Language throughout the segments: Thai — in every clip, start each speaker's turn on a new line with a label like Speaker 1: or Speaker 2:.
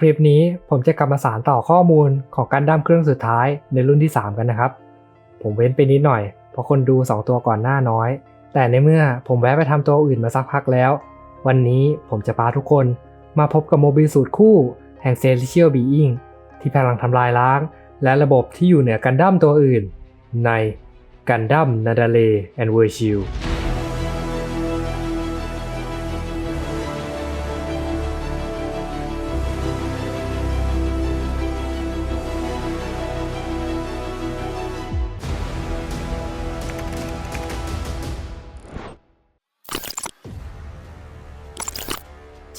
Speaker 1: คลิปนี้ผมจะกลับมาสานต่อข้อมูลของการดั้มเครื่องสุดท้ายในรุ่นที่ 3 กันนะครับ ผมเว้นไปนิดหน่อย เพราะคนดู 2 ตัวก่อนหน้าน้อย แต่ในเมื่อผมแวะไปทำตัวอื่นมาสักพักแล้ว วันนี้ผมจะพาทุกคนมาพบกับโมบิลสูตรคู่ แห่ง Celestial Being ที่พลังทำลายล้าง และระบบที่อยู่เหนือกันดั้มตัวอื่น ในกันดั้มนาดาเลแอนเวอร์ชิล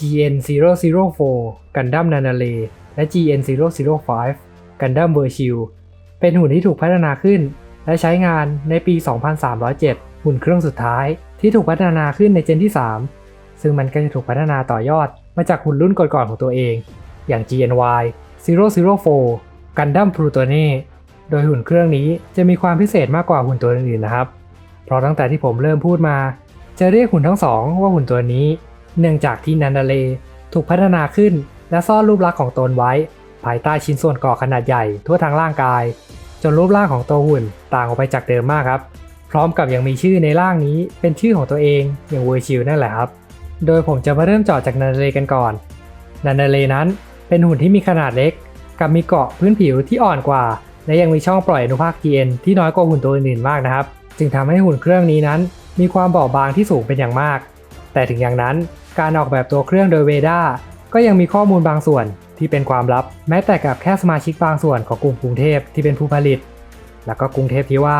Speaker 1: GN 004 กันดั้มนานาเลและ GN 005 กันดั้มเวอร์ชิลเป็นหุ่นที่ถูกพัฒนาขึ้น และใช้งานในปี 2307 หุ่นเครื่องสุดท้ายที่ถูกพัฒนาขึ้นในเจนที่ 3 ซึ่งมันก็จะถูกพัฒนาต่อยอดมาจากหุ่นรุ่นก่อนๆของตัวเอง อย่าง GNY 004 กันดั้มพลูโตเน่โดยหุ่นเครื่องนี้จะมีความพิเศษมากกว่าหุ่นตัวอื่นๆนะครับ เพราะตั้งแต่ที่ผมเริ่มพูดมา จะเรียกหุ่นทั้งสองว่าหุ่นตัวนี้ เนื่องจากที่นันดาเลถูกพัฒนาขึ้นและซ่อนรูปลักษณ์ของตนไว้ ภายใต้ชิ้นส่วนก่อขนาดใหญ่ทั่วทั้งร่างกาย จนรูปร่างของตัวหุ่นต่างออกไปจากเดิมมากครับ พร้อมกับยังมีชื่อในร่างนี้เป็นชื่อของตัวเองอย่างเวอร์ชิลนั่นแหละครับ โดยผมจะมาเริ่มเจาะจากนันดาเลกันก่อนนันดาเลนั้นเป็นหุ่นที่มีขนาดเล็ก กับมีเกาะพื้นผิวที่อ่อนกว่า และยังมีช่องปล่อยอนุภาค GN ที่น้อยกว่าหุ่นตัวอื่นๆมากนะครับ จึงทำให้หุ่นเครื่องนี้นั้น มีความบอบบางที่สูงเป็นอย่างมาก แต่ถึงอย่างนั้นการออกแบบตัวเครื่องโดยเวด้าก็ยังมีข้อมูลบางส่วนที่เป็นความลับ แม้แต่กับแค่สมาชิกบางส่วนของกลุ่มกรุงเทพที่เป็นผู้ผลิต แล้วก็กรุงเทพที่ว่า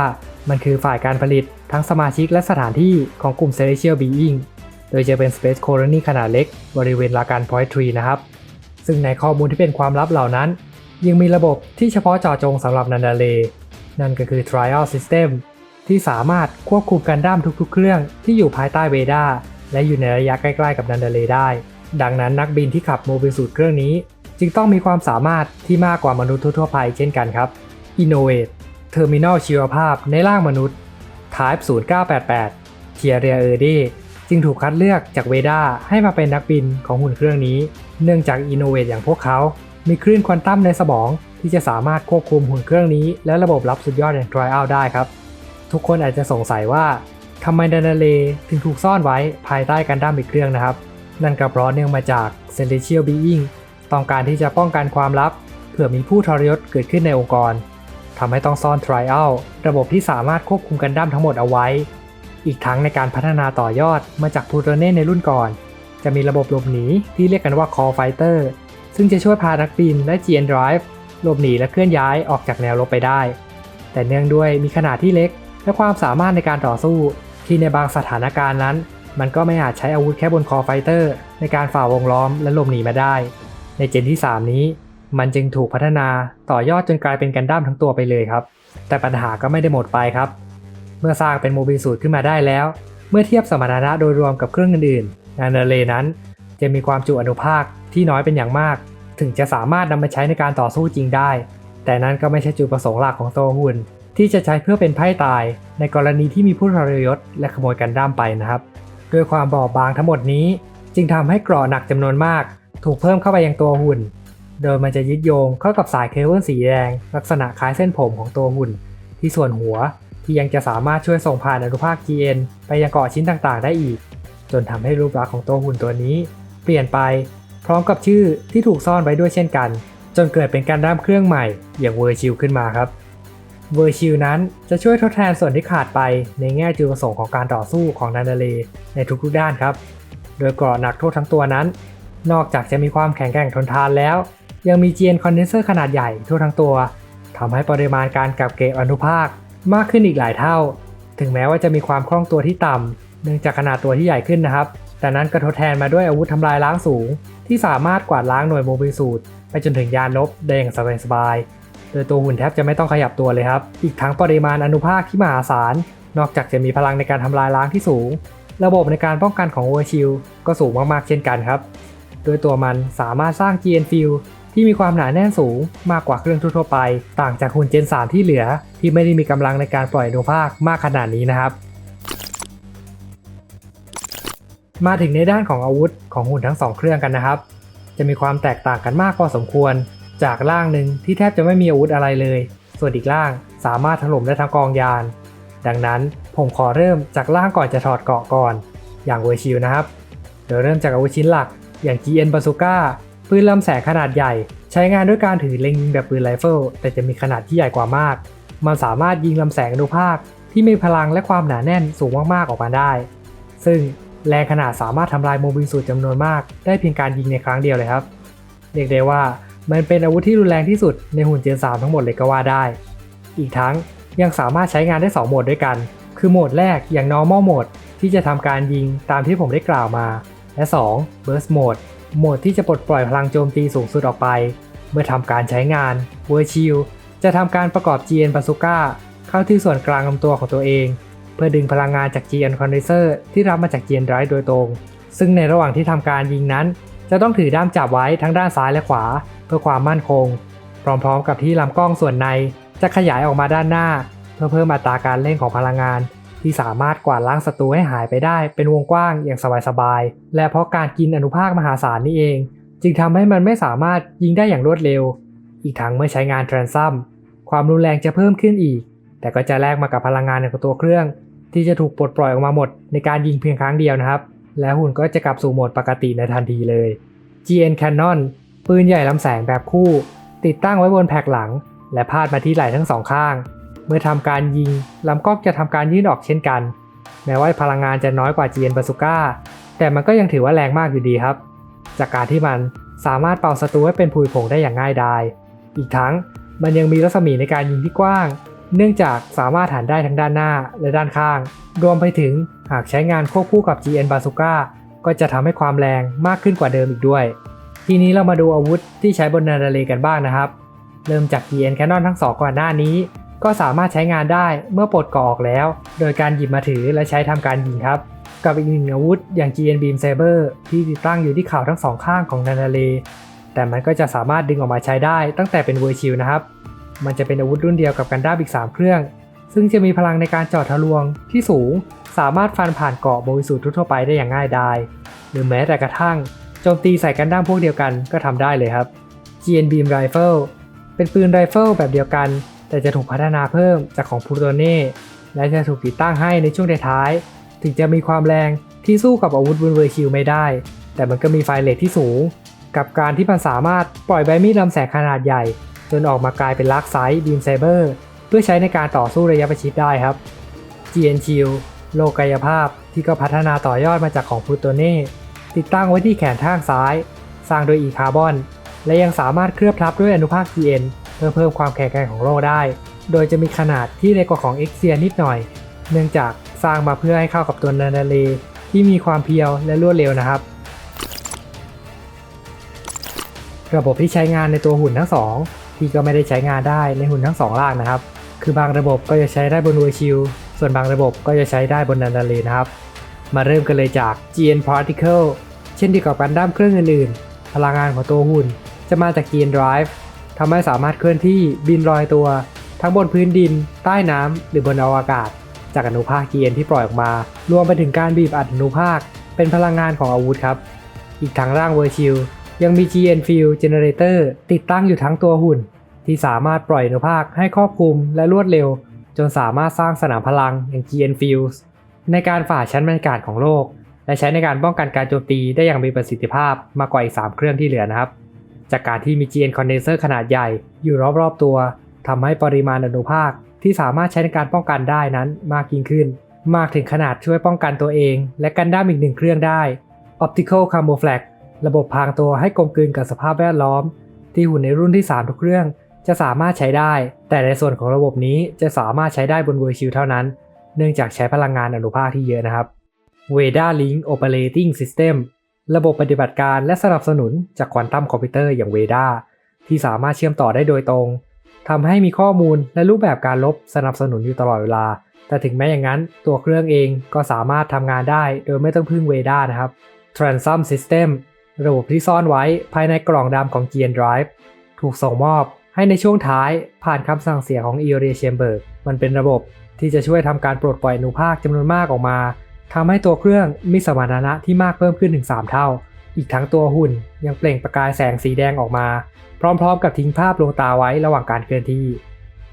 Speaker 1: มันคือฝ่ายการผลิตทั้งสมาชิกและสถานที่ของกลุ่ม Celestial Being โดยจะเป็น Space Colony ขนาดเล็ก บริเวณลาการ Point Tree นะครับ ซึ่งในข้อมูลที่เป็นความลับเหล่านั้น ยังมีระบบที่เฉพาะเจาะจงสำหรับนันดาเล นั่นก็คือ Trial System ที่สามารถควบคุมกันด้ามทุกๆ เครื่องที่อยู่ภายใต้เวด้า และอยู่ในระยะใกล้ๆกับนันเดเลได้ ดังนั้นนักบินที่ขับโมบิลสูตรเครื่องนี้ จึงต้องมีความสามารถที่มากกว่ามนุษย์ทั่วไปเช่นกันครับ Innovate Terminal ชีวภาพในร่างมนุษย์ Type 0988 t i e r i a e r d จึงถูกคัดเลือกจากเวด้าให้มาเป็นนักบินของหุ่นเครื่องนี้ เนื่องจาก Innovate อย่างพวกเขา มีคลื่นควอนตัมในสมองที่จะสามารถควบคุมหุ่นเครื่องนี้ และระบบรับสุดยอดอย่าง Trial ได้ครับ ทุกคนอาจจะสงสัยว่า ทำไมดานาเลถึงถูกซ่อนไว้ภายใต้กันดั้มอีกเครื่องนะครับ นั่นก็เพราะเนื่องมาจาก Celestial Being ต้องการที่จะป้องกันความลับ เผื่อมีผู้ทรยศเกิดขึ้นในองค์กรทำให้ต้องซ่อน Trial ระบบที่สามารถควบคุมกันดั้มทั้งหมดเอาไว้ อีกทั้งในการพัฒนาต่อยอดมาจากพูโตเน่ในรุ่นก่อน จะมีระบบหลบหนีที่เรียกกันว่า Call Fighter ซึ่งจะช่วยพานักบินและ GN Drive หลบหนีและเคลื่อนย้ายออกจากแนวรบไปได้ แต่เนื่องด้วยมีขนาดที่เล็กและความสามารถในการต่อสู้ ที่ในบางสถานการณ์นั้น มันก็ไม่อาจใช้อาวุธแค่บนคอไฟเตอร์ ในการฝ่าวงล้อมและหลบหนีมาได้ ในเจนที่ 3 นี้ มันจึงถูกพัฒนาต่อยอดจนกลายเป็นกันดั้มทั้งตัวไปเลยครับ แต่ปัญหาก็ไม่ได้หมดไปครับ เมื่อสร้างเป็นโมบิลสูตรขึ้นมาได้แล้ว เมื่อเทียบสมรรถนะโดยรวมกับเครื่องอื่นๆนานาเลนั้น จะมีความจุอนุภาคที่น้อยเป็นอย่างมาก ถึงจะสามารถนำมาใช้ในการต่อสู้จริงได้ แต่นั้นก็ไม่ใช่จุดประสงค์หลักของตัวหุ่นที่จะใช้เพื่อเป็นไพ่ตาย ในกรณีที่มีผู้ทรยศและขโมยกันด้ามไปนะครับด้วยความบอบบางทั้งหมดนี้ จึงทำให้เกราะหนักจำนวนมาก ถูกเพิ่มเข้าไปยังตัวหุ่น โดยมันจะยึดโยงเข้ากับสายเคเบิลสีแดง ลักษณะคล้ายเส้นผมของตัวหุ่น ที่ส่วนหัวที่ยังจะสามารถช่วยส่งผ่านอนุภาค GN ไปยังเกาะชิ้นต่างๆ ได้อีก จนทำให้รูปลักษณ์ของตัวหุ่นตัวนี้ เปลี่ยนไปพร้อมกับชื่อที่ถูกซ่อนไว้ด้วยเช่นกัน จนเกิดเป็นการด้ามเครื่องใหม่ อย่างเวอร์ชิลขึ้นมาครับ เวอร์ชิลนั้นจะช่วยทดแทนส่วนที่ขาดไปในแง่จุดประสงค์ของการต่อสู้ของนันดาเลในทุกๆด้านครับ โดยเกราะหนักทั่วทั้งตัวนั้น นอกจากจะมีความแข็งแกร่งทนทานแล้ว ยังมี GN Condenser ขนาดใหญ่ทั่วทั้งตัวทำให้ปริมาณการกักเก็บอนุภาคมากขึ้นอีกหลายเท่า ถึงแม้ว่าจะมีความคล่องตัวที่ต่ำเนื่องจากขนาดตัวที่ใหญ่ขึ้นนะครับ แต่นั้นก็ทดแทนมาด้วยอาวุธทำลายล้างสูง ที่สามารถกวาดล้างหน่วยโมบิลสูตรไปจนถึงยานลบได้อย่างสบายๆ โดยตัวหุ่นแทบจะไม่ต้องขยับตัวเลยครับ อีกทั้งปริมาณอนุภาคที่มหาศาล นอกจากจะมีพลังในการทำลายล้างที่สูง ระบบในการป้องกันของเวอร์ชิลก็สูงมากๆเช่นกันครับ โดยตัวมันสามารถสร้าง GN Field ที่มีความหนาแน่นสูงมากกว่าเครื่องทั่วไป ต่างจากหุ่นเจน 3 ที่เหลือ ที่ไม่ได้มีกำลังในการปล่อยอนุภาคมากขนาดนี้นะครับ มาถึงในด้านของอาวุธของหุ่นทั้งสองเครื่องกันนะครับ จะมีความแตกต่างกันมากพอสมควร จากร่างหนึ่งที่แทบจะไม่มีอาวุธอะไรเลย ส่วนอีกร่างสามารถถล่มได้ทั้งกองยาน ดังนั้นผมขอเริ่มจากร่างก่อนจะถอดเกราะก่อน อย่างเวอร์ชิลนะครับโดยเริ่มจากอาวุธชิ้นหลัก อย่าง GN Bazooka ปืนลำแสงขนาดใหญ่ ใช้งานด้วยการถือเล็งยิงแบบปืนไรเฟิลแต่จะมีขนาดที่ใหญ่กว่ามาก มันสามารถยิงลำแสงอนุภาคที่มีพลังและความหนาแน่นสูงมากๆออกมาได้ ซึ่งแรงขนาดสามารถทำลายโมบิลสูตรจำนวนมาก ได้เพียงการยิงในครั้งเดียวเลยครับ เรียกได้ว่า มันเป็นอาวุธที่รุนแรงที่สุดในหุ่นเจน 3 ทั้งหมดเลยก็ว่าได้ อีกทั้งยังสามารถใช้งานได้ 2 โหมดด้วยกัน คือโหมดแรกอย่าง normal mode ที่จะทำการยิงตามที่ผมได้กล่าวมา และ 2 burst mode โหมดที่จะปลดปล่อยพลังโจมตีสูงสุดออกไป เมื่อทำการใช้งาน v e r c h i l จะทำการประกอบ GN Bazooka เข้าที่ส่วนกลางลำตัวของตัวเอง เพื่อดึงพลังงานจาก GN Condenser ที่รับมาจาก GN Drive โดยตรง ซึ่งในระหว่างที่ทำการยิงนั้น จะต้องถือด้ามจับไว้ทั้งด้านซ้ายและขวา พื่อความมั่นคง พร้อมๆ กับที่ลำกล้องส่วนในจะขยายออกมาด้านหน้า เพื่อเพิ่มอัตราการเล่นของพลังงาน ที่สามารถกวาดล้างศัตรูให้หายไปได้เป็นวงกว้างอย่างสบายๆและเพราะการกินอนุภาคมหาศาลนี่เอง จึงทำให้มันไม่สามารถยิงได้อย่างรวดเร็ว อีกทั้งเมื่อใช้งานทรานซัมความรุนแรงจะเพิ่มขึ้นอีก แต่ก็จะแลกมากับพลังงานในตัวเครื่อง ที่จะถูกปลดปล่อยออกมาหมดในการยิงเพียงครั้งเดียวนะครับ และหุ่นก็จะกลับสู่โหมดปกติในทันทีเลย GN Cannon ปืนใหญ่ลำแสงแบบคู่ ติดตั้งไว้บนแผกหลัง และพาดมาที่ไหล่ทั้งสองข้าง เมื่อทำการยิงลำกล้องจะทำการยื่นออกเช่นกัน แม้ว่าพลังงานจะน้อยกว่า GN Bazooka แต่มันก็ยังถือว่าแรงมากอยู่ดีครับ จากการที่มันสามารถเป่าศัตรูให้เป็นผุยผงได้อย่างง่ายดาย อีกทั้งมันยังมีรัศมีในการยิงที่กว้าง เนื่องจากสามารถหันได้ทั้งด้านหน้าและด้านข้าง รวมไปถึงหากใช้งานควบคู่กับ GN Bazooka ก็จะทำให้ความแรงมากขึ้นกว่าเดิมอีกด้วย ทีนี้เรามาดูอาวุธที่ใช้บนนาดาเลกันบ้างนะครับ เริ่มจาก GN Canon ทั้งสองก่อนหน้านี้ ก็สามารถใช้งานได้เมื่อปลดกราะออกแล้ว โดยการหยิบมาถือและใช้ทำการยิงครับ กับอีกหนึ่งอาวุธอย่าง GN Beam Saber ที่ติดตั้งอยู่ที่เข่าทั้งสองข้างของนาดาเลแต่มันก็จะสามารถดึงออกมาใช้ได้ตั้งแต่เป็นเวอร์ชิลนะครับ มันจะเป็นอาวุธรุ่นเดียวกับกันดั้มอีก 3 เครื่อง ซึ่งจะมีพลังในการเจาะทะลวงที่สูง สามารถฟันผ่านเกาะบริสุทธิ์ทั่วไปได้อย่างง่ายดาย หรือแม้แต่กระทั่ง โจมตีใส่กันดั้มพวกเดียวกันก็ทำได้เลยครับ GN Beam Rifle เป็นปืนไรเฟิลแบบเดียวกัน แต่จะถูกพัฒนาเพิ่มจากของพูโตเน่และจะถูกติดตั้งให้ในช่วงท้าย ถึงจะมีความแรงที่สู้กับอาวุธบนเวอร์ชิลไม่ได้ แต่มันก็มีไฟเลทที่สูง กับการที่มันสามารถปล่อยใบมีดลำแสงขนาดใหญ่ จนออกมากลายเป็นลักไซส์บีมไซเบอร์เพื่อใช้ในการต่อสู้ระยะประชิดได้ครับ GN Shield โลกายภาพที่ก็พัฒนาต่อยอดมาจากของพูโตเน่ ติดตั้งไว้ที่แขนข้างซ้าย สร้างโดยอีคาร์บอน และยังสามารถเคลือบทับด้วยอนุภาค GN เพื่อเพิ่มความแข็งแกร่งของโล่ได้ โดยจะมีขนาดที่เล็กกว่าของ X เซียนิดหน่อย เนื่องจากสร้างมาเพื่อให้เข้ากับตัวนาดาเลที่มีความเพียวและรวดเร็วนะครับ ระบบที่ใช้งานในตัวหุ่นทั้งสองที่ก็ไม่ได้ใช้งานได้ในหุ่นทั้งสองล่างนะครับ คือบางระบบก็จะใช้ได้บนเวอร์ชิลส่วนบางระบบก็จะใช้ได้บนนาดาเลนะครับ มาเริ่มกันเลยจาก GN Particle เช่นเดียวกับกันดั้มเครื่องอื่นๆ พลังงานของตัวหุ่น จะมาจาก GN Drive ทำให้สามารถเคลื่อนที่บินลอยตัว ทั้งบนพื้นดิน ใต้น้ำหรือบนอวกาศ จากอนุภาค GN ที่ปล่อยออกมา รวมไปถึงการบีบอัดอนุภาค เป็นพลังงานของอาวุธครับ อีกทั้งร่างเวอร์ชิลยังมี GN Field Generator ติดตั้งอยู่ทั้งตัวหุ่น ที่สามารถปล่อยอนุภาคให้ครอบคลุมและรวดเร็ว จนสามารถสร้างสนามพลังอย่าง GN Fields ในการฝ่าชั้นบรรยากาศของโลก และใช้ในการป้องกันการโจมตีได้อย่างมีประสิทธิภาพมากกว่าอีก 3 เครื่องที่เหลือนะครับ จากการที่มี GN Condenser ขนาดใหญ่อยู่รอบๆตัวทำให้ปริมาณอนุภาคที่สามารถใช้ในการป้องกันได้นั้นมากยิ่งขึ้น มากถึงขนาดช่วยป้องกันตัวเอง และกันด้ามอีกหนึ่งเครื่องได้ Optical Camouflage ระบบพรางตัวให้กลมกลืนกับสภาพแวดล้อม ที่หุ่นในรุ่นที่ 3 ทุกเครื่องจะสามารถใช้ได้ แต่ในส่วนของระบบนี้จะสามารถใช้ได้บนเวอร์ชิลเท่านั้น เนื่องจากใช้พลังงานอนุภาคที่เยอะนะครับ Veda Link Operating System ระบบปฏิบัติการและสนับสนุนจากควอนตัมคอมพิวเตอร์อย่าง Veda ที่สามารถเชื่อมต่อได้โดยตรงทำให้มีข้อมูลและรูปแบบการลบสนับสนุนอยู่ตลอดเวลา แต่ถึงแม้อย่างนั้นตัวเครื่องเองก็สามารถทำงานได้โดยไม่ต้องพึ่ง Veda นะครับ Transom System ระบบที่ซ่อนไว้ภายในกล่องดำของ GN Drive ถูกส่งมอบให้ในช่วงท้ายผ่านคำสั่งเสียของ e o r i c h a m b e r มันเป็นระบบ ที่จะช่วยทำการปลดปล่อยอนุภาคจำนวนมากออกมาทำให้ตัวเครื่องมีสมรรถนะที่มากเพิ่มขึ้นถึง 3 เท่า อีกทั้งตัวหุ่นยังเปล่งประกายแสงสีแดงออกมา พร้อมๆ กับทิ้งภาพลวงตาไว้ระหว่างการเคลื่อนที่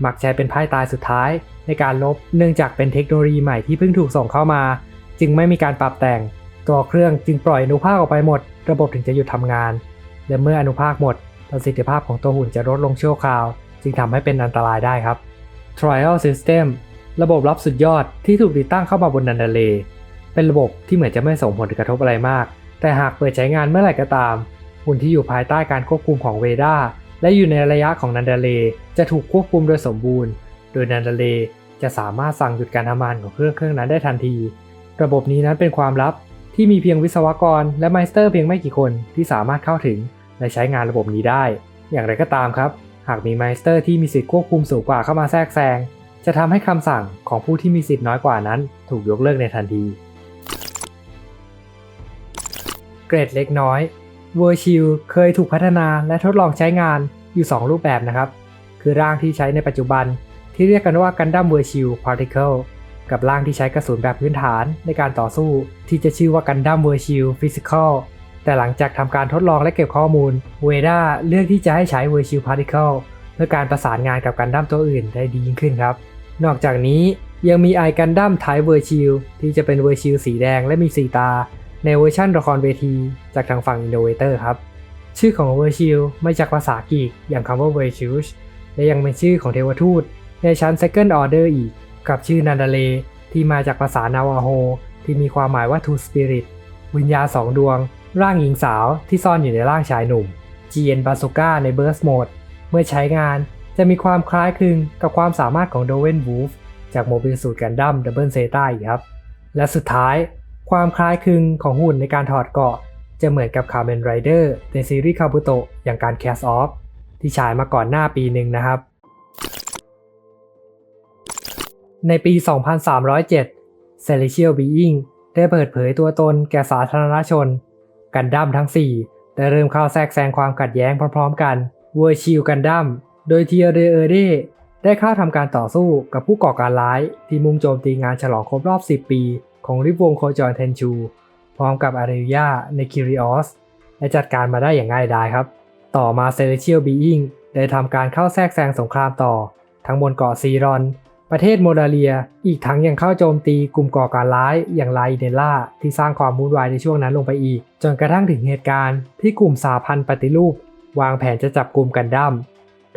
Speaker 1: มักใช้เป็นไพ่ตายสุดท้ายในการลบเนื่องจากเป็นเทคโนโลยีใหม่ที่เพิ่งถูกส่งเข้ามา จึงไม่มีการปรับแต่ง ตัวเครื่องจึงปล่อยอนุภาคออกไปหมด ระบบถึงจะหยุดทำงาน และเมื่ออนุภาคหมด ประสิทธิภาพของตัวหุ่นจะลดลงชั่วคราว จึงทำให้เป็นอันตรายได้ครับ Trial System ระบบลับสุดยอดที่ถูกติดตั้งเข้ามาบนนันเดเล เป็นระบบที่เหมือนจะไม่ส่งผลกระทบอะไรมาก แต่หากเปิดใช้งานเมื่อไหร่ก็ตามหุ่นที่อยู่ภายใต้การควบคุมของเวด้าและอยู่ในระยะของนันเดเลจะถูกควบคุมโดยสมบูรณ์ โดยนันเดเลจะสามารถสั่งหยุดการทำงานของเครื่องเครื่องนั้นได้ทันที ระบบนี้นั้นเป็นความลับที่มีเพียงวิศวกรและไมสเตอร์เพียงไม่กี่คนที่สามารถเข้าถึงและใช้งานระบบนี้ได้ อย่างไรก็ตามครับ หากมีไมสเตอร์ที่มีสิทธิควบคุมสูงกว่าเข้ามาแทรกแซง จะทำให้คำสั่งของผู้ที่มีสิทธิ์น้อยกว่านั้น ถูกยกเลิกในทันที เกรดเล็กน้อย v e r s h i l เคยถูกพัฒนาและทดลองใช้งานอยู่ 2 รูปแบบนะครับ คือร่างที่ใช้ในปัจจุบัน ที่เรียกกันว่า Gundam v e r s h i l Particle กับร่างที่ใช้กระสุนแบบพื้นฐานในการต่อสู้ ที่จะชื่อว่า Gundam v e r s h i l Physical แต่หลังจากทำการทดลองและเก็บข้อมูลเวด้าเลือกที่จะให้ใช้ v e r s h i l Particle เพื่อการประสานงานกับกันดั้มตัวอื่นได้ดียิ่งขึ้นครับ นอกจากนี้ยังมีไอกันดั้มไทเวอร์ชิลที่จะเป็นเวอร์ชิลสีแดงและมีสีตา ในเวอร์ชันละครเวที จากทางฝั่ง Innovator ครับ ชื่อของเวอร์ชิลมาจากภาษากรีกอย่างคำว่าเวอร์ชิลและยังเป็นชื่อของเทวทูต ในชั้น Second Order อีก กับชื่อนันดาเลที่มาจากภาษานาวาโฮที่มีความหมายว่า Two Spirit วิญญาสองดวง ร่างหญิงสาวที่ซ่อนอยู่ในร่างชายหนุ่ม GN Bazooka ใน Burst Mode เมื่อใช้งาน จะมีความคล้ายคลึงกับความสามารถของโดเวนวูฟจากโมบิลสูตรกันดั้มดับเบิลเซต้าอีกครับ และสุดท้าย ความคล้ายคลึงของหุ่นในการถอดเกาะ จะเหมือนกับคา r เ e นไรเดอร์ในซีรีส์คาบุโตะอย่างการแคสออฟที่ฉายมาก่อนหน้าปีหนึ่งนะครับ ในปี 2307 Celestial Being ได้เปิดเผยตัวตนแก่สาธารณชน กันดั้มทั้ง 4 ได้เริ่มเข้าแทรกแซงความขัดแย้งพร้อมๆ กันเวอร์ชิลกันดั้ม โดยเทียเรเอเดได้เข้าทำการต่อสู้กับผู้ก่อการร้าย ที่มุ่งโจมตีงานฉลองครบรอบ 10 ปี ของริบวงโคจรเทนชู พร้อมกับอาริยาในคิริออสและจัดการมาได้อย่างง่ายดายครับ ต่อมาเซเลเชียลบีอิงได้ทำการเข้าแทรกแซงสงครามต่อ ทั้งบนเกาะซีรอน ประเทศโมดาเลีย อีกทั้งยังเข้าโจมตีกลุ่มก่อการร้ายอย่างไลเดล่าที่สร้างความวุ่นวายในช่วงนั้นลงไปอีก จนกระทั่งถึงเหตุการณ์ที่กลุ่มสาพันธ์ปฏิรูป วางแผนจะจับกลุ่มกันดั้ม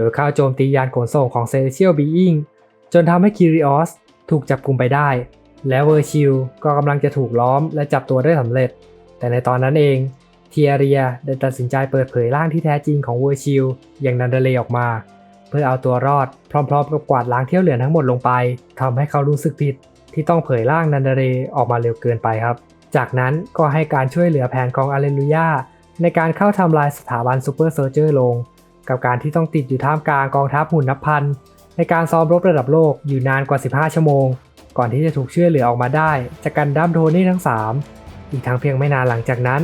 Speaker 1: ดยเข้าโจมตียานขนส่งของ Celestial Being จนทำให้คิริออสถูกจับกลุ่มไปได้ และเวอร์ชิลก็กำลังจะถูกล้อมและจับตัวได้สำเร็จ แต่ในตอนนั้นเองเทียเรียได้ตัดสินใจเปิดเผยร่างที่แท้จริงของเวอร์ชิลอย่างนันเดเลออกมา เพื่อเอาตัวรอดพร้อมๆกับกวาดล้างเที่ยวเหลือทั้งหมดลงไปทำให้เขารู้สึกผิดที่ต้องเผยร่างนันเดเรออกมาเร็วเกินไปครับ จากนั้นก็ให้การช่วยเหลือแผนของอาเลลูยาในการเข้าทำลายสถาบันซูเปอร์โซอร์เจอร์ลง กับการที่ต้องติดอยู่ท่ามกลางกองทัพหุ่นนับพัน ในการซ้อมรบระดับโลกอยู่นานกว่า 15 ชั่วโมง ก่อนที่จะถูกช่วยเหลือออกมาได้จากกันดั้มโทนี่ทั้ง 3 อีกทั้งเพียงไม่นานหลังจากนั้น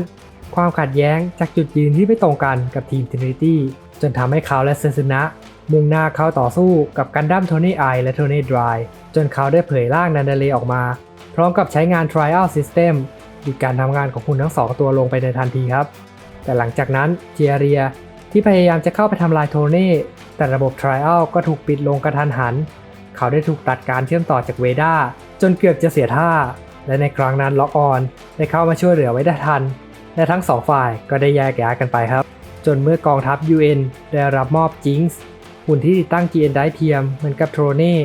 Speaker 1: ความขัดแย้งจากจุดยืนที่ไม่ตรงกันกับทีมท r นิตี้จนทำให้เขาและเซซึนะมุ่งหน้าเข้าต่อสู้กับกันดั้มโทนี่ไอและโทนี่ดรายจนเขาได้เผยร่างนันเดเลออกมา พร้อมกับใช้งาน Trial System หยุดการทำงานของหุ่นทั้งสองตัวลงไปในทันทีครับ แต่หลังจากนั้นเจียเรีย ที่พยายามจะเข้าไปทำลายโทนี่ แต่ระบบ Trial ก็ถูกปิดลงกระทันหัน เขาได้ถูกตัดการเชื่อมต่อจากเวด้าจนเกือบจะเสียท่า และในครั้งนั้นล็อกออนได้เข้ามาช่วยเหลือไว้ได้ทัน และทั้งสองฝ่ายก็ได้แยกย้ายกันไปครับ จนเมื่อกองทัพ UN ได้รับมอบจิงส์หุ่นที่ติดตั้ง GN ได้เทียมเหมือนกับโทเน่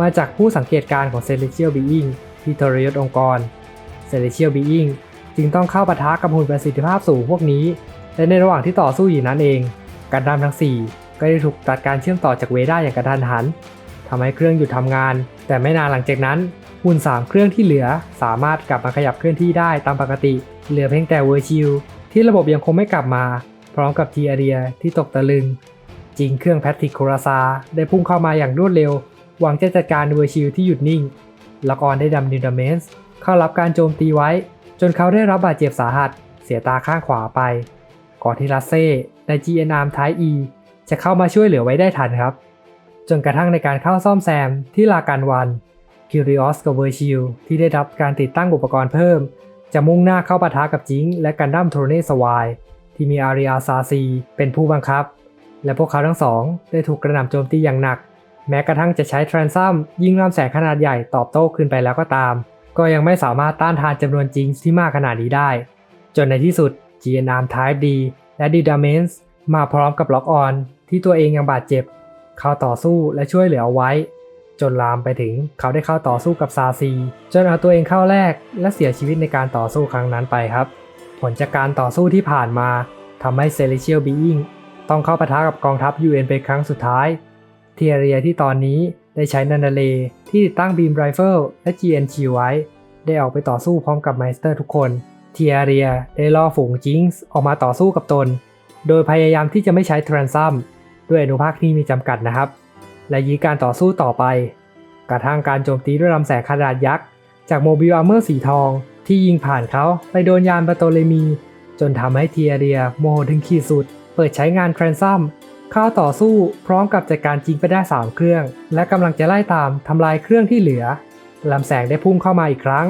Speaker 1: มาจากผู้สังเกตการณ์ของ Celestial Being ที่ทรยศองค์กร Celestial Being จึงต้องเข้าปะทะกับหุ่นประสิทธิภาพสูงพวกนี้ และในระหว่างที่ต่อสู้อยู่นั้นเองการดัมทั้ง 4 ก็ได้ถูกตัดการเชื่อมต่อจากเวด้าอย่างกระทันหันทำให้เครื่องหยุดทำงาน แต่ไม่นานหลังจากนั้นหุ่น 3 เครื่องที่เหลือสามารถกลับมาขยับเคลื่อนที่ได้ตามปกติ เหลือเพียงแต่เวอร์ชิลที่ระบบยังคงไม่กลับมา พร้อมกับทีอาเรียที่ตกตะลึง จริงเครื่องแพทริกโคราซาได้พุ่งเข้ามาอย่างรวดเร็ว หวังจะจัดการเวอร์ชิลที่หยุดนิ่งละกรได้ดำนิวดาเมนส์เข้ารับการโจมตีไว้ จนเขาได้รับบาดเจ็บสาหัส เสียตาข้างขวาไป ก่อนที่ลัสเซ่ใน GNR ท้าย E จะเข้ามาช่วยเหลือไว้ได้ทันครับ จนกระทั่งในการเข้าซ่อมแซมที่ลาการวันคิริออสกับเวอร์ชิลที่ได้รับการติดตั้งอุปกรณ์เพิ่ม จะมุ่งหน้าเข้าปะทะกับจิงและกันดั้มโทรเนสวายที่มีอาริอาซาซีเป็นผู้บังคับ และพวกเขาทั้งสองได้ถูกกระหน่ำโจมตีอย่างหนัก แม้กระทั่งจะใช้ทรานซัมยิงลำแสงขนาดใหญ่ตอบโต้ขึ้นไปแล้วก็ตาม ก็ยังไม่สามารถต้านทานจำนวนจิงที่มากขนาดนี้ได้ จนในที่สุด GN Arm Type D และ d d a m e n s มาพร้อมกับล็อกออนที่ตัวเองยังบาดเจ็บ เข้าต่อสู้และช่วยเหลือเอาไว้ จนลามไปถึงเขาได้เข้าต่อสู้กับซาซีจนเอาตัวเองเข้าแรก และเสียชีวิตในการต่อสู้ครั้งนั้นไปครับ ผลจากการต่อสู้ที่ผ่านมาทำให้ Celestial Being ต้องเข้าปะทะกับกองทัพ UN เป็นครั้งสุดท้าย เทียเรียที่ตอนนี้ได้ใช้นันเดเลที่ติดตั้งบีมไรเฟิลและ GN ชิไว้ ได้ออกไปต่อสู้พร้อมกับไมสเตอร์ทุกคน เทียเรียได้ล่อฝูงจิงส์ออกมาต่อสู้กับตน โดยพยายามที่จะไม่ใช้ทรานซัมด้วยอนุภาคที่มีจำกัดนะครับ และยีการต่อสู้ต่อไป กระทั่งการโจมตีด้วยลำแสงขนาดยักษ์ จากโมบิลอาร์เมอร์สีทอง ที่ยิงผ่านเขาไปโดนยานบาโตเลมี จนทำให้เทียเรียโมโหถึงขีดสุด เปิดใช้งานทรานซัมเข้าต่อสู้พร้อมกับจัดการจิงไปได้ 3 เครื่อง และกำลังจะไล่ตามทำลายเครื่องที่เหลือลำแสงได้พุ่งเข้ามาอีกครั้ง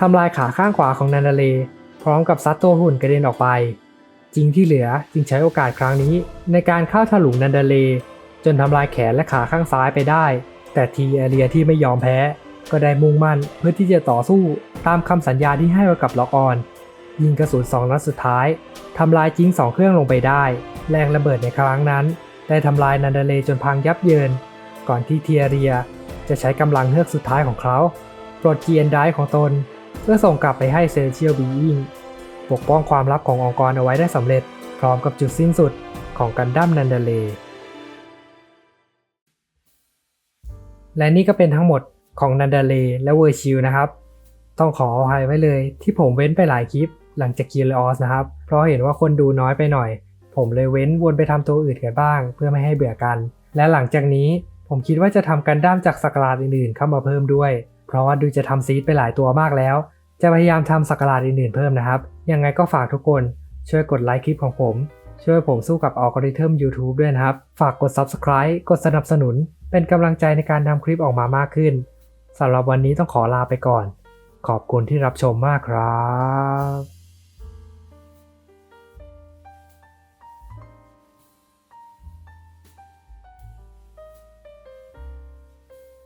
Speaker 1: ทำลายขาข้างขวาของนันดาเล พร้อมกับซัดตัวหุ่นกระเด็นออกไป จริงที่เหลือจึงใช้โอกาสครั้งนี้ ในการเข้าถลุงนันดาเล จนทำลายแขนและขาข้างซ้ายไปได้ แต่ทีเอเรียที่ไม่ยอมแพ้ ก็ได้มุ่งมั่นเพื่อที่จะต่อสู้ตามคำสัญญาที่ให้ไว้กับล็อกออนยิงกระสุนสองนัดสุดท้ายทำลายจิงสองเครื่องลงไปได้ แรงระเบิดในครั้งนั้น ได้ทำลายนันเดเลจนพังยับเยิน ก่อนที่เทียเรียจะใช้กำลังเฮือกสุดท้ายของเขาปลดเกียนไดของตน เพื่อส่งกลับไปให้เซเชียลบีอิงปกป้องความลับขององค์กรเอาไว้ได้สำเร็จ พร้อมกับจุดสิ้นสุดของกันดั้มนันเดเล และนี่ก็เป็นทั้งหมดของนันเดเลและเวอร์ชิลนะครับ ต้องขออภัยไว้เลยที่ผมเว้นไปหลายคลิปหลังจากกีเลออสนะครับ เพราะเห็นว่าคนดูน้อยไปหน่อย ผมเลยเว้นวนไปทำตัวอื่นกันบ้าง เพื่อไม่ให้เบื่อกัน และหลังจากนี้ผมคิดว่าจะทำกันด้ามจากสกราดอื่นๆเข้ามาเพิ่มด้วย เพราะว่าดูจะทำซีดไปหลายตัวมากแล้ว จะพยายามทำสักราดอื่นๆเพิ่มนะครับ ยังไงก็ฝากทุกคนช่วยกดไลค์คลิปของผม ช่วยผมสู้กับอัลกอริทึม YouTube ด้วยนะครับ ฝากกด Subscribe กดสนับสนุน เป็นกำลังใจในการทำคลิปออกมามากขึ้นสำหรับวันนี้ต้องขอลาไปก่อน ขอบคุณที่รับชมมากครับ